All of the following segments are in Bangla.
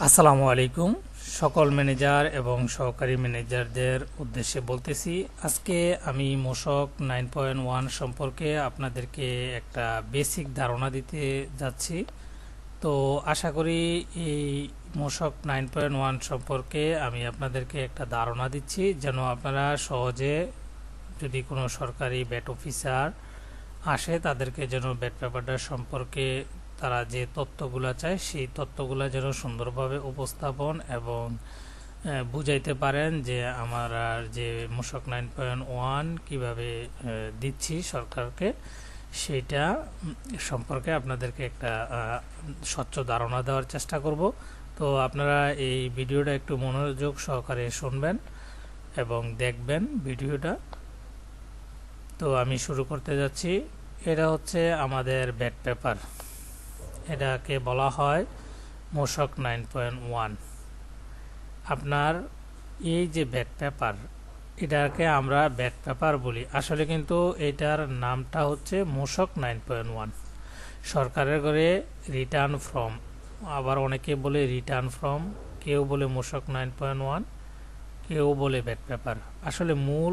আসসালামু আলাইকুম। সকল ম্যানেজার এবং সহকারী ম্যানেজারদের উদ্দেশ্যে বলতেছি, আজকে আমি মোশক নাইন পয়েন্ট ওয়ান সম্পর্কে আপনাদেরকে একটা বেসিক ধারণা দিতে যাচ্ছি। তো আশা করি এই মোশক নাইন পয়েন্ট ওয়ান সম্পর্কে আমি আপনাদেরকে একটা ধারণা দিচ্ছি, যেন আপনারা সহজে যদি কোনো সরকারি ব্যাট অফিসার আসে, তাদেরকে যেন ব্যাট পেপারটা সম্পর্কে তারা যে তথ্যগুলো চায় সেই তথ্যগুলো যেন সুন্দরভাবে উপস্থাপন এবং বুঝাইতে পারেন যে আমার আর যে মূসক নাইন পয়েন্ট ওয়ান কীভাবে দিচ্ছি সরকারকে উম, সম্পর্কে আপনাদেরকে একটা স্বচ্ছ ধারণা দেওয়ার চেষ্টা করব। তো আপনারা এই ভিডিওটা একটু মনোযোগ সহকারে শুনবেন এবং দেখবেন ভিডিওটা। তো আমি শুরু করতে যাচ্ছি। এটা হচ্ছে আমাদের ব্যাট পেপার। এটাকে বলা হয় মোশক নাইন পয়েন্ট ওয়ান। আপনার এই যে ব্যাক পেপার, এটাকে আমরা ব্যাক পেপার বলি। আসলে কিন্তু এটার নামটা হচ্ছে মোশক নাইন পয়েন্ট ওয়ান। সরকারের করে রিটার্ন ফ্রম আবার অনেকে বলে রিটার্ন ফ্রম কেউ বলে মোশক নাইন পয়েন্ট ওয়ান, কেউ বলে ব্যাক পেপার। আসলে মূল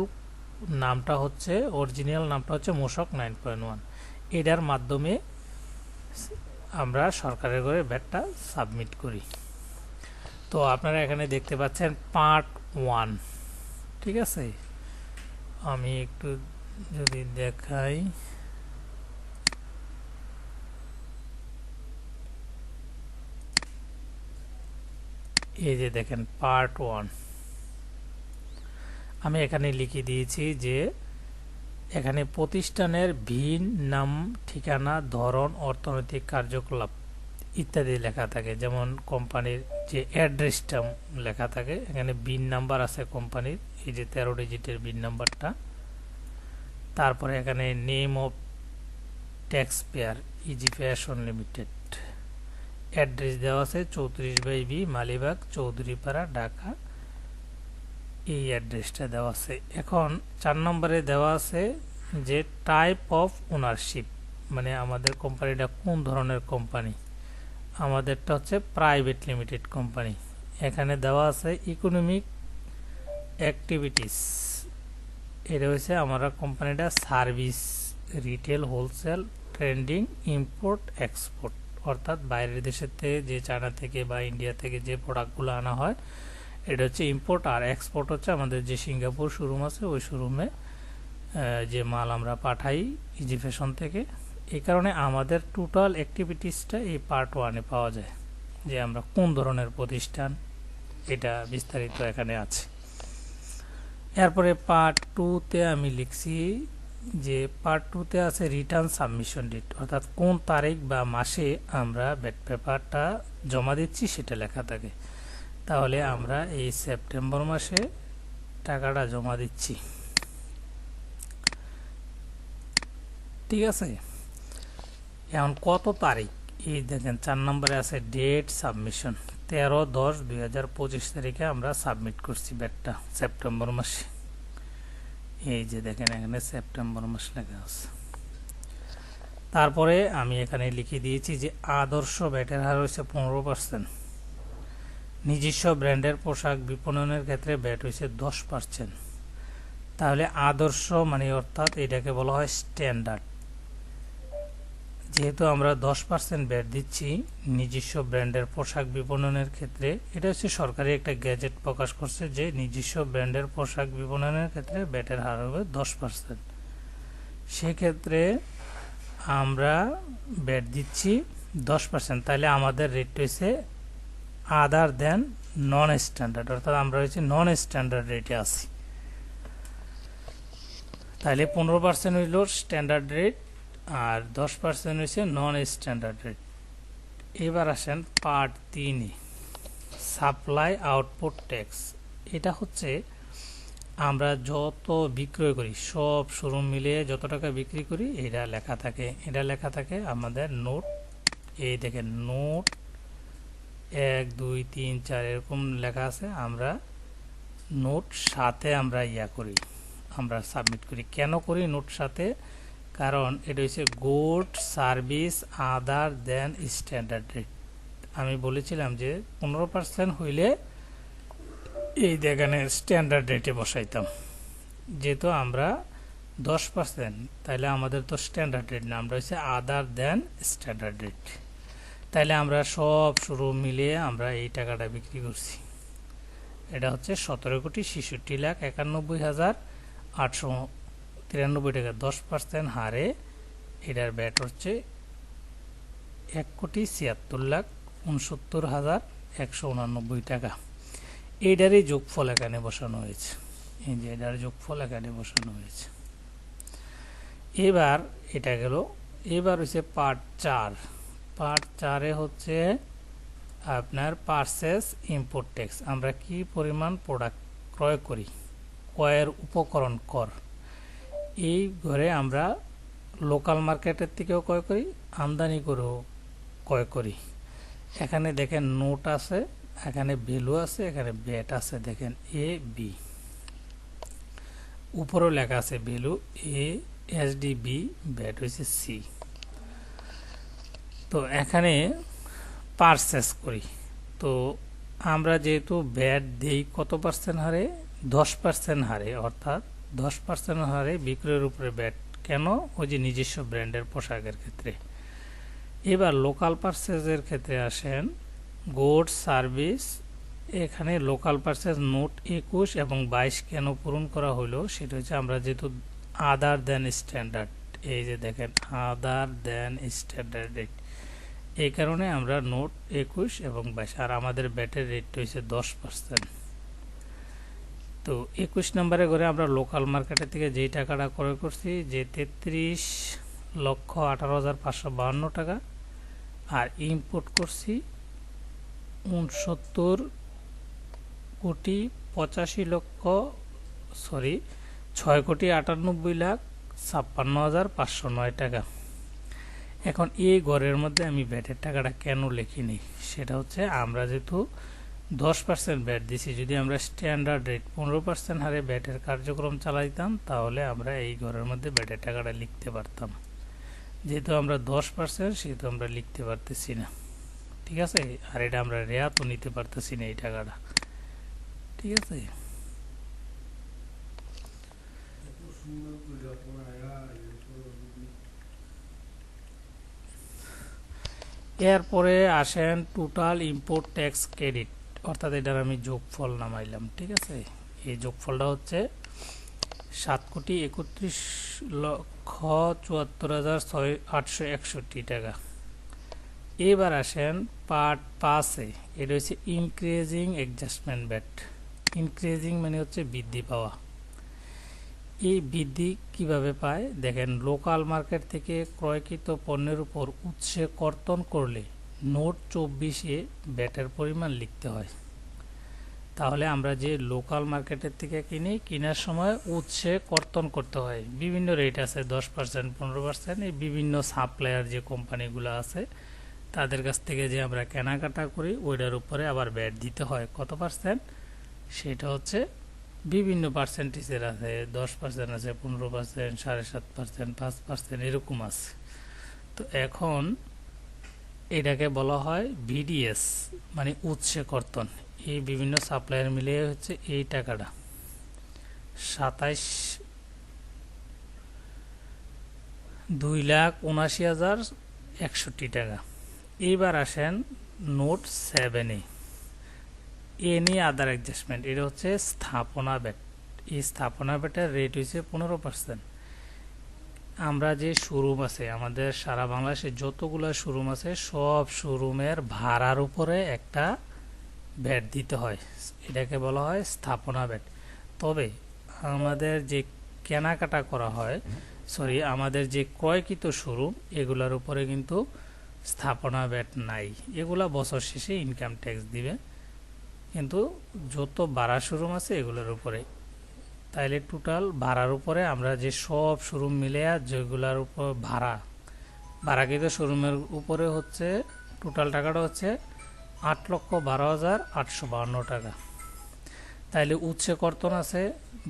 নামটা হচ্ছে অরিজিনাল নামটা হচ্ছে মোশক নাইন পয়েন্ট ওয়ান। এটার মাধ্যমে আমরা সরকারের করে ব্যাটটা সাবমিট করি। তো আপনারা এখানে দেখতে পাচ্ছেন পার্ট ওয়ান। ঠিক আছে? আমি একটু যদি দেখাই। এই যে দেখেন পার্ট ওয়ান। আমি এখানে লিখে দিয়েছি যে এখানে প্রতিষ্ঠানের ভিন নাম, ঠিকানা, ধরন, অর্থনৈতিক কার্যকলাপ ইত্যাদি লেখা থাকে। যেমন কোম্পানির যে অ্যাড্রেসটা লেখা থাকে, এখানে বিন নাম্বার আছে কোম্পানির, এই যে তেরো ডিজিটের বিন নাম্বারটা। তারপরে এখানে name of tax payer easy fashion limited. Address দেওয়া আছে চৌত্রিশ বাই বি, মালিবাগ, চৌধুরীপাড়া, ঢাকা। এই অ্যাড্রেসটা দেওয়া আছে। এখন চার নম্বরে দেওয়া আছে যে টাইপ অফ ওনারশিপ মানে আমাদের কোম্পানিটা কোন ধরনের কোম্পানি? আমাদেরটা হচ্ছে প্রাইভেট লিমিটেড কোম্পানি এখানে দেওয়া আছে ইকোনমিক অ্যাক্টিভিটিস এটা হচ্ছে আমরা কোম্পানিটা service retail wholesale trending import export অর্থাৎ বাইরের থেকে যে চায়না থেকে বা ইন্ডিয়া থেকে যে প্রোডাক্টগুলো আনা হয় এটা হচ্ছে ইম্পোর্ট আর এক্সপোর্ট হচ্ছে আমাদের যে সিঙ্গাপুর শোরুম আছে, ওই শোরুমে যে মাল আমরা পাঠাই ইজি ফ্যাশন থেকে। এই কারণে আমাদের টোটাল অ্যাক্টিভিটিসটা এই পার্ট ওয়ানে পাওয়া যায়, যে আমরা কোন ধরনের প্রতিষ্ঠান, এটা বিস্তারিত এখানে আছে। এরপরে পার্ট টুতে আমি লিখছি যে পার্ট টুতে আছে রিটার্ন সাবমিশন ডেট অর্থাৎ কোন তারিখ বা মাসে আমরা ব্যাট পেপারটা জমা দিচ্ছি সেটা লেখা থাকে। তাহলে আমরা এই সেপ্টেম্বর মাসে টাকাটা জমা দিচ্ছি। ঠিক আছে? এখন কত তারিখ? এই দেখেন, চার নম্বরে আছে ডেট সাবমিশন তেরো দশ দুই হাজার পঁচিশ তারিখে আমরা সাবমিট করছি ব্যাটটা সেপ্টেম্বর মাসে। এই যে দেখেন, এখানে সেপ্টেম্বর মাস লেখা আছে। তারপরে আমি এখানে লিখে দিয়েছি যে আদর্শ ব্যাটের হার হচ্ছে পনেরো পার্সেন্ট নিজস্ব ব্র্যান্ডের পোশাক বিপণনের ক্ষেত্রে ব্যাট হয়েছে দশ পার্সেন্ট তাহলে আদর্শ মানে অর্থাৎ এটাকে বলা হয় স্ট্যান্ডার্ড। যেহেতু আমরা দশ পার্সেন্ট ব্যাট দিচ্ছি নিজস্ব ব্র্যান্ডের পোশাক বিপণনের ক্ষেত্রে, এটা হচ্ছে সরকারি একটা গ্যাজেট প্রকাশ করছে যে নিজস্ব ব্র্যান্ডের পোশাক বিপণনের ক্ষেত্রে ব্যাটের হার হবে দশ পার্সেন্ট সেক্ষেত্রে আমরা ব্যাট দিচ্ছি দশ পার্সেন্ট তাহলে আমাদের রেট হয়েছে আদার দেন নন স্ট্যান্ডার্ড অর্থাৎ আমরা হচ্ছে নন স্ট্যান্ডার্ড রেটে আছি। তাহলে পনেরো পার্সেন্ট হইল স্ট্যান্ডার্ড রেট আর দশ পার্সেন্ট হয়েছে নন স্ট্যান্ডার্ড রেট এবার আসেন পার্ট তিনে সাপ্লাই আউটপুট ট্যাক্স এটা হচ্ছে আমরা যত বিক্রয় করি, সব শোরুম মিলিয়ে যত টাকা বিক্রি করি, এটা লেখা থাকে। এটা লেখা থাকে আমাদের নোট এই দেখেন নোট এক, দুই, তিন, চার, এরকম লেখা আছে। আমরা নোট সাথে আমরা ইয়া করি, আমরা সাবমিট করি। কেন করি নোট সাথে? কারণ এটা হচ্ছে good service other than standard rate. আমি বলেছিলাম যে পনেরো পার্সেন্ট হইলে এই দেখানে স্ট্যান্ডার্ড রেটে বসাইতাম। যেহেতু আমরা দশ পার্সেন্ট তাহলে আমাদের তো স্ট্যান্ডার্ড রেট না, আমরা হচ্ছে আদার দেন স্ট্যান্ডার্ড রেট। তাইলে আমরা সব শুরু মিলিয়ে আমরা এই টাকাটা বিক্রি করছি। এটা হচ্ছে সতেরো কোটি ছেষট্টি লাখ একানব্বই হাজার আটশো তিরানব্বই টাকা। দশ পার্সেন্ট হারে এটার ব্যাট হচ্ছে এক কোটি ছিয়াত্তর লাখ উনসত্তর হাজার একশো উনানব্বই টাকা। এইটারই যোগফল এখানে বসানো হয়েছে। এই যে এটার যোগফল এখানে বসানো হয়েছে। এবার এটা গেল, এবার হচ্ছে পার্ট চার। পার্ট চারে হচ্ছে আপনার পার্সেস ইম্পোর্ট ট্যাক্স। আমরা কি পরিমাণ প্রোডাক্ট ক্রয় করি? ক্রয়ের উপকরণ কর। এই ঘরে আমরা লোকাল মার্কেটের থেকেও ক্রয় করি, আমদানি করেও ক্রয় করি। এখানে দেখেন নোট আছে, এখানে ভ্যালু আছে, এখানে ব্যাট আছে, দেখেন এ, বি। উপরেও লেখা আছে value A, S D B, VAT হয়েছে সি। তো এখানে পারচেস করি। তো আমরা যেহেতু ব্যাট দেই কত পার্সেন্ট হারে? দশ পার্সেন্ট হারে, অর্থাৎ দশ পার্সেন্ট হারে বিক্রয়ের উপরে ব্যাট কেন? ওই যে নিজস্ব ব্র্যান্ডের পোশাকের ক্ষেত্রে। এবার লোকাল পার্সেসের ক্ষেত্রে আসেন। গুডস সার্ভিস এখানে লোকাল পার্সেস নোট একুশ এবং বাইশ কেন পূরণ করা হলো? সেটা হচ্ছে আমরা যেহেতু আদার দেন স্ট্যান্ডার্ড এই যে দেখেন আদার দেন স্ট্যান্ডার্ড এই কারণে আমরা নোট একুশ এবং বাইশ, আর আমাদের ব্যাটের রেট হয়েছে দশ পার্সেন্ট। তো একুশ নম্বরে করে আমরা লোকাল মার্কেটের থেকে যেই টাকাটা ক্রয় করছি, যে তেত্রিশ লক্ষ আঠারো হাজার পাঁচশো বাহান্ন টাকা, আর ইম্পোর্ট করছি উনসত্তর কোটি পঁচাশি লক্ষ সরি ছয় কোটি আটানব্বই লাখ ছাপ্পান্ন হাজার পাঁচশো নয় টাকা। এখন এই ঘরের মধ্যে আমি ব্যাটের টাকাটা কেন লিখিনি? সেটা হচ্ছে আমরা যেহেতু দশ পার্সেন্ট ব্যাট দিছি, যদি আমরা স্ট্যান্ডার্ড রেট পনেরো পার্সেন্ট হারে ব্যাটের কার্যক্রম চালাইতাম, তাহলে আমরা এই ঘরের মধ্যে ব্যাটের টাকাটা লিখতে পারতাম। যেহেতু আমরা দশ পার্সেন্ট সেহেতু আমরা লিখতে পারতেছি না। ঠিক আছে? আর এটা আমরা রেয়াতও নিতে পারতেছি না এই টাকাটা। ঠিক আছে? এরপরে আসেন টোটাল ইম্পোর্ট ট্যাক্স ক্রেডিট অর্থাৎ এটার আমি যোগফল নামাইলাম, ঠিক আছে? এই যোগফলটা হচ্ছে সাত কোটি একত্রিশ লক্ষ চুয়াত্তর হাজার ছয়, আটশো একষট্টি টাকা। এবার আসেন পার্ট পাসে এটা হচ্ছে ইনক্রিজিং অ্যাডজাস্টমেন্ট ব্যাট ইনক্রিজিং মানে হচ্ছে বৃদ্ধি পাওয়া। এই বৃদ্ধি কীভাবে পায়? দেখেন লোকাল মার্কেট থেকে ক্রয়কৃত পণ্যের উপর উৎসে কর্তন করলে নোট চব্বিশে ব্যাটের পরিমাণ লিখতে হয়। তাহলে আমরা যে লোকাল মার্কেটের থেকে কিনি, কেনার সময় উৎসে কর্তন করতে হয়। বিভিন্ন রেট আছে, দশ পার্সেন্ট পনেরো পার্সেন্ট এই বিভিন্ন সাপ্লায়ার যে কোম্পানিগুলো আছে, তাদের কাছ থেকে যে আমরা কেনাকাটা করি, ওইটার উপরে আবার ব্যাট দিতে হয়। কত পার্সেন্ট সেটা হচ্ছে বিভিন্ন পার্সেন্টেজের আছে, দশ পার্সেন্ট আছে, পনেরো পার্সেন্ট সাড়ে সাত পার্সেন্ট পাঁচ পার্সেন্ট এরকম আছে। তো এখন এটাকে বলা হয় ভিডিএস মানে উৎসে কর্তন। এই বিভিন্ন সাপ্লায়ার মিলিয়ে হচ্ছে এই টাকাটা। সাতাইশ, দুই লাখ উনাশি হাজার একষট্টি টাকা। এইবার আসেন নোট সেভেনে এনি আদার অ্যাডজাস্টমেন্ট এটা হচ্ছে স্থাপনা ব্যাট, এই স্থাপনা ব্যাটের রেট হয়েছে পনেরো পার্সেন্ট আমরা যে শোরুম আছে, আমাদের সারা বাংলাদেশে যতগুলো শোরুম আছে, সব শোরুমের ভাড়ার উপরে একটা ব্যাট দিতে হয়। এটাকে বলা হয় স্থাপনা ব্যাট। তবে আমাদের যে কেনাকাটা করা হয় সরি আমাদের যে ক্রয়কৃত শোরুম এগুলোর উপরে কিন্তু স্থাপনা ব্যাট নাই। এগুলা বছর শেষে ইনকাম ট্যাক্স দিবে। কিন্তু যত ভাড়া শোরুম আছে এগুলোর উপরে। তাইলে টোটাল ভাড়ার উপরে আমরা যে সব শোরুম মিলে আর যেগুলার উপর ভাড়া, ভাড়াকৃত শোরুমের উপরে হচ্ছে টোটাল টাকাটা হচ্ছে আট লক্ষ বারো হাজার আটশো বাহান্ন টাকা। তাইলে উচ্ছে কর্তন আছে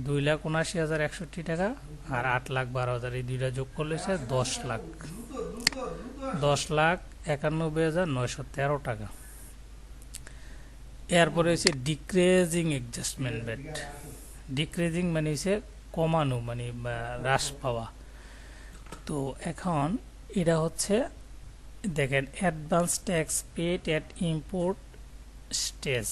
দুই লাখ উনাশি হাজার একষট্টি টাকা আর আট লাখ বারো হাজার, এই দুইটা যোগ করলে হচ্ছে দশ লাখ। দশ লাখ একানব্বই হাজার নয়শো তেরো টাকা। এরপরে হচ্ছে ডিক্রেজিং অ্যাডজাস্টমেন্ট বেড ডিক্রেজিং মানে হচ্ছে কমানো মানে হ্রাস পাওয়া। তো এখন এটা হচ্ছে, দেখেন advance tax paid at import stage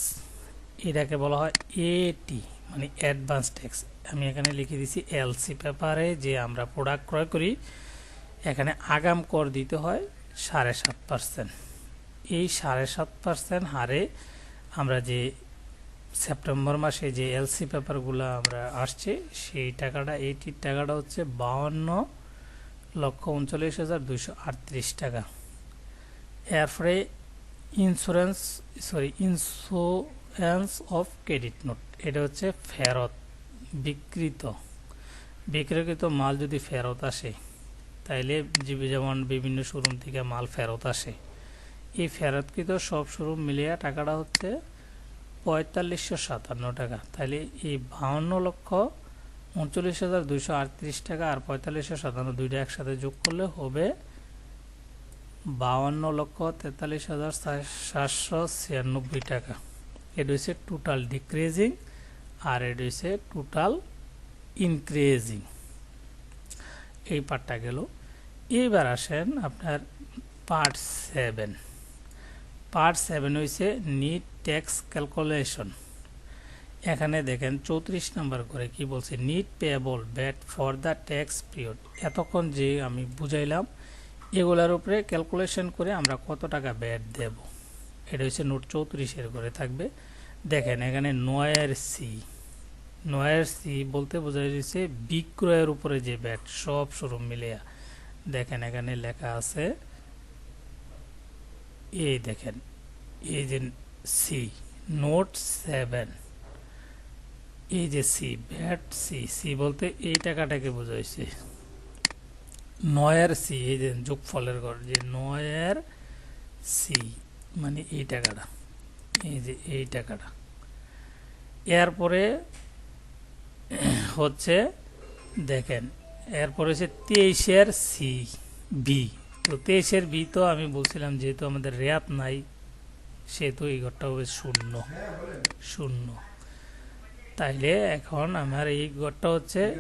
এটাকে বলা হয় এটি মানে অ্যাডভান্স ট্যাক্স আমি এখানে লিখে দিছি এলসি পেপারে যে আমরা প্রোডাক্ট ক্রয় করি, এখানে আগাম কর দিতে হয় সাড়ে সাত পার্সেন্ট এই সাড়ে সাত পার্সেন্ট হারে আমরা যে সেপ্টেম্বর মাসে যে এলসি পেপারগুলো আমরা আসছে, সেই টাকাটা, এইটির টাকাটা হচ্ছে বাউন্ন লক্ষ উনচল্লিশ হাজার দুইশো আটত্রিশ টাকা। এরপরে insurance sorry insurance of credit note এটা হচ্ছে ফেরত বিকৃত বিক্রয়কৃত মাল যদি ফেরত আসে, তাইলে যেমন বিভিন্ন শোরুম থেকে মাল ফেরত আসে। এই ফেরতকৃত সব শোরুম মিলিয়ে টাকাটা হচ্ছে পঁয়তাল্লিশশো সাতান্ন টাকা। তাহলে এই বাহান্ন লক্ষ উনচল্লিশ হাজার দুইশো আটত্রিশ টাকা আর পঁয়তাল্লিশশো সাতান্ন দুইটা একসাথে যোগ করলে হবে বাউান্ন লক্ষ তেতাল্লিশ হাজার সাতশো ছিয়ানব্বই টাকা। এটা হচ্ছে টোটাল ডিক্রিজিং আর এটা হচ্ছে টোটাল ইনক্রিজিং এই পার্টটা গেল। এইবার আসেন আপনার পার্ট সেভেন পার্ট সেভেন হয়েছে নিট ট্যাক্স ক্যালকুলেশন। এখানে দেখেন চৌত্রিশ নাম্বার করে কি বলছে, net payable VAT for the tax period. এতক্ষণ যে আমি বুঝাইলাম, এগুলার উপরে ক্যালকুলেশন করে আমরা কত টাকা ব্যাট দেব। এটা হচ্ছে নোট চৌত্রিশের করে থাকবে। দেখেন এখানে নয়ের সি। নয়ের সি বলতে বোঝা যাচ্ছে বিক্রয়ের উপরে যে ব্যাট সব শোরুম মিলিয়া। দেখেন এখানে লেখা আছে এই দেখেন, এই যে সি নোট সেভেন এই যে সি ভ্যাট সি সি বলতে এই টাকাটাকে বোঝাইছে। নয়ের সি এই যে যোগফলের ঘর, যে নয়ের সি মানে এই টাকাটা, এই যে এই টাকাটা। এরপরে হচ্ছে দেখেন, এরপরে হচ্ছে তেইশের সি বি তেইশের বি তো আমি বলছিলাম, যেহেতু আমাদের রেয়াত নাই, সেহেতু এই ঘরটা হবে শূন্য। শূন্য। তাইলে এখন আমার এই ঘরটা হচ্ছে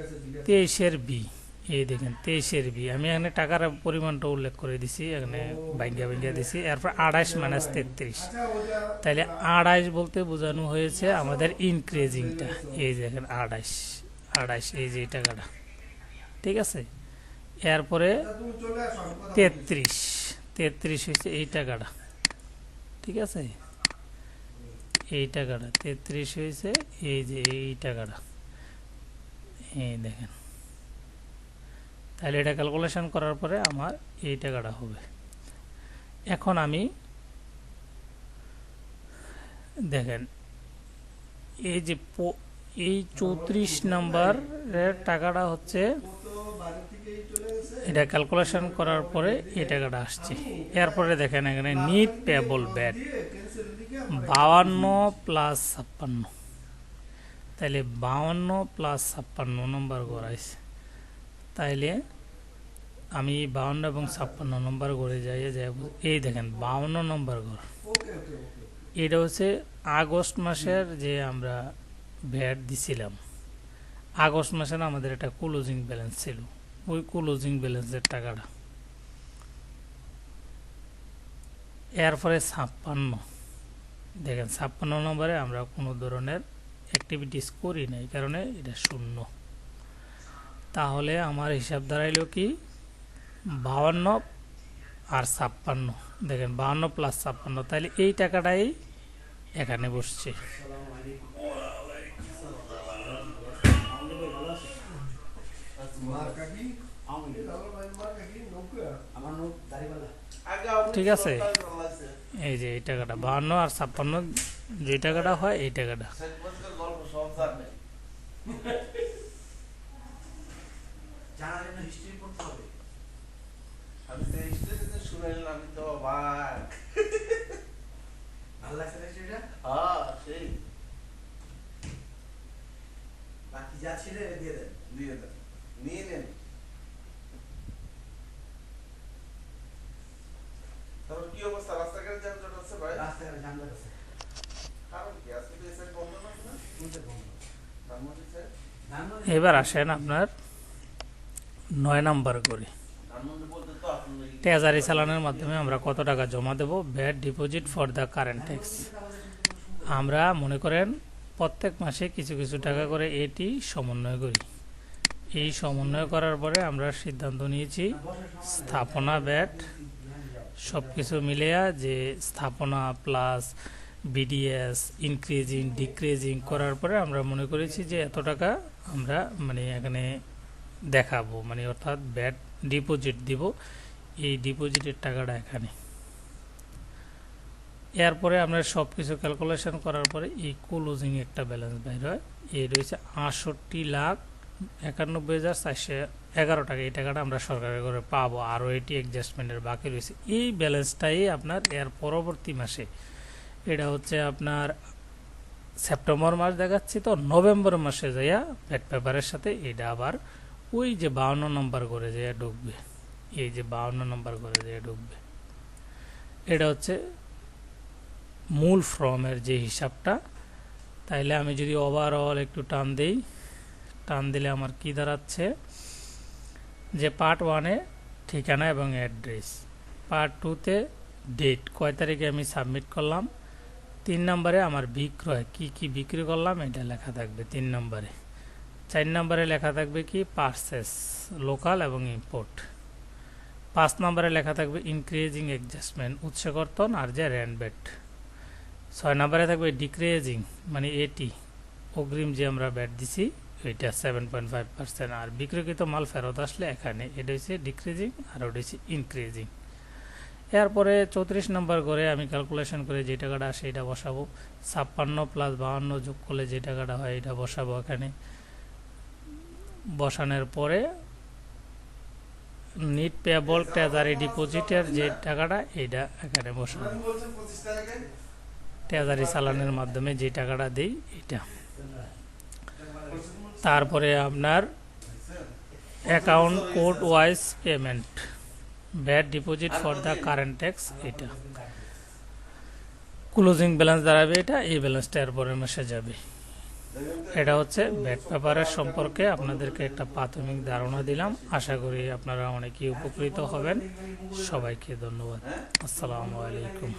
তেইশের বি। এই দেখেন, তেইশের বি। আমি এখানে টাকার পরিমাণটা উল্লেখ করে দিছি, এখানে বাইঙ্গা বাইঙ্গা দিছি। এরপর আড়াইশ মাইনাস তেত্রিশ। তাইলে আড়াইশ বলতে বোঝানো হয়েছে আমাদের ইনক্রিজিংটা এই দেখেন, আড়াইশ। আড়াইশ, এই যে টাকাটা। ঠিক আছে? এরপরে তেত্রিশ। তেত্রিশ হয়েছে এই টাকাটা ঠিক আছে? এই টাকাটা তেত্রিশ হয়েছে এই যে এই টাকাটা এই দেখেন। তাহলে এটা ক্যালকুলেশন করার পরে আমার এই টাকাটা হবে। এখন আমি দেখেন, এই যে এই চৌত্রিশ নাম্বারের টাকাটা হচ্ছে এটা ক্যালকুলেশন করার পরে এই টাকাটা আসছে। এরপরে দেখেন এখানে নিট পেবল ব্যাট বাউান্ন প্লাস ছাপ্পান্ন। তাইলে বাউান্ন প্লাস ছাপ্পান্ন নম্বর গড়াইছে। তাইলে আমি বাউন্ন এবং ছাপ্পান্ন নম্বর গড়ে যাই যাই এই দেখেন বাউন্ন নম্বর গড়। এটা হচ্ছে আগস্ট মাসের যে আমরা ভ্যাট দিছিলাম। আগস্ট মাসের আমাদের একটা ক্লোজিং ব্যালেন্স ছিল। ওই ক্লোজিং ব্যালেন্সের টাকাটা। এরপরে ছাপ্পান্ন। দেখেন, ছাপ্পান্ন নম্বরে আমরা কোনো ধরনের অ্যাক্টিভিটিস করি না এই কারণে এটা শূন্য। তাহলে আমার হিসাব দাঁড়াইলো কি? বাউান্ন আর ছাপ্পান্ন। দেখেন বাউান্ন প্লাস ছাপ্পান্ন তাহলে এই টাকাটাই এখানে বসছে আমার নোট দাড়িওয়ালা ঠিক আছে। এই যে এই টাকাটা বাহান্ন আর ছাপ্পান্ন যে টাকাটা হয় এই টাকাটা। হ্যাঁ সেই। বাকি যা ছিল দিয়ে দেন। দিয়ে দেন। নিয়ে নেন তারপর কি অবস্থা? রাস্তাঘাটে যানজট আছে ভাই? রাস্তাঘাটে জানলা আছে। কারণ ধানমন্ডি স্যার এবার আসেন আপনার নয় নাম্বার করি ট্রেজারি চালানের মাধ্যমে আমরা কত টাকা জমা দেব? VAT deposit for the current tax. আমরা মনে করেন প্রত্যেক মাসে কিছু কিছু টাকা করে এটি সমন্বয় করি। এই সমন্বয় করার পরে আমরা সিদ্ধান্ত নিয়েছি, স্থাপনা ব্যাট সব কিছু মিলিয়া যে স্থাপনা প্লাস বিডিএস ইনক্রিজিং ডিক্রিজিং করার পরে আমরা মনে করেছি যে এত টাকা আমরা মানে এখানে দেখাবো মানে অর্থাৎ ব্যাট ডিপোজিট দিব, এই ডিপোজিটের টাকাটা এখানে। এরপরে আমরা সব কিছু ক্যালকুলেশন করার পরে এই ক্লোজিং একটা ব্যালেন্স বাইর হয়, এই রয়েছে আটষট্টি লাখ একানব্বই হাজার চারশো এগারো টাকা এই টাকাটা আমরা সরকারের করে পাবো। আরও এটি অ্যাডজাস্টমেন্টের বাকি রয়েছে। এই ব্যালেন্সটাই আপনার এর পরবর্তী মাসে। এটা হচ্ছে আপনার সেপ্টেম্বর মাস দেখাচ্ছি তো, নভেম্বর মাসে যাইয়া ব্যাট পেপারের সাথে এটা আবার ওই যে বাউন্ন নম্বর করে যাইয়া ঢুকবে। এই যে বাউন্ন নম্বর করে যাইয়া ঢুকবে। এটা হচ্ছে মূল ফর্মের যে হিসাবটা। তাইলে আমি যদি ওভারঅল একটু টান দেই টান দিলে আমার কি দাঁড়াচ্ছে? যে পার্ট ওয়ানে ঠিকানা এবং অ্যাড্রেস পার্ট টুতে ডেট কয় তারিখে আমি সাবমিট করলাম? তিন নম্বরে আমার বিক্রয়, কি কি বিক্রি করলাম? এটা লেখা থাকবে তিন নম্বরে। চার নম্বরে লেখা থাকবে কি? পার্সেস লোকাল এবং ইম্পোর্ট পাঁচ নম্বরে লেখা থাকবে ইনক্রিজিং অ্যাডজাস্টমেন্ট উৎসকর্তন আর যে র্যান্ডবেট ছয় নম্বরে থাকবে ডিক্রিজিং মানে এটি, অগ্রিম যে আমরা ব্যাট দিছি এটা সেভেন পয়েন্ট ফাইভ পার্সেন্ট আর বিক্রয়কৃত মাল ফেরত আসলে এখানে এটা হচ্ছে ডিক্রিজিং আর ওটা হচ্ছে ইনক্রিজিং এরপরে চৌত্রিশ নম্বর করে আমি ক্যালকুলেশন করে যে টাকাটা আসে এটা বসাবো। ছাপ্পান্ন প্লাস বাহান্ন যোগ করলে যে টাকাটা হয় এটা বসাবো এখানে। বসানোর পরে নিট পেবল ট্রেজারি ডিপোজিটের যে টাকাটা এইটা এখানে বসাবো। ট্রেজারি চালানের মাধ্যমে যে টাকাটা দেই এটা। তারপরে আপনার account code wise payment VAT deposit for the current tax এটা। ক্লোজিং ব্যালেন্স দাঁড়াবে এটা, এই ব্যালেন্সটা এর পরের মাসে যাবে। এটা হচ্ছে ব্যাট পেপারের সম্পর্কে আপনাদেরকে একটা প্রাথমিক ধারণা দিলাম। আশা করি আপনারা অনেকেই উপকৃত হবেন। সবাইকে ধন্যবাদ। আসসালামু আলাইকুম।